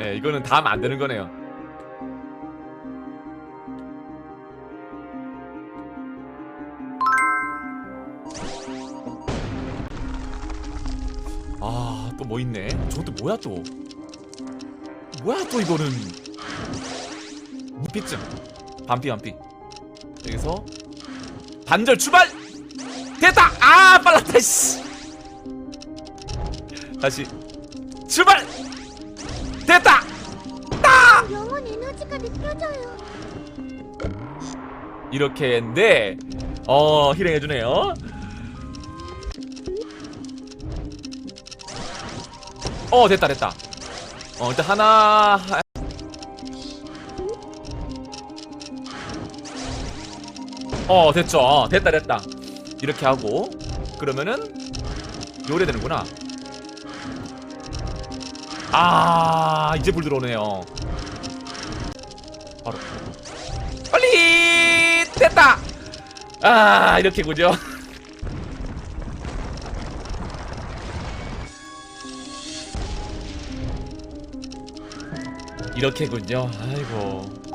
네, 이거는 다 되는 거네요. 아, 또 뭐 있네. 저것도 뭐야 또? 뭐야 또 이거는? 무피증. 반피 반피. 여기서 반절 출발. 됐다. 아, 빨랐다 씨. 다시 출발. 에너지가 느껴져요. 이렇게 했는데 어 힐링해 주네요. 어 됐다 됐다. 어 일단 하나 하- 어 됐죠. 어, 됐다 됐다. 이렇게 하고 그러면은 요래 되는구나. 아 이제 불 들어오네요. 바로 빨리 됐다. 아 이렇게군요. 이렇게군요. 아이고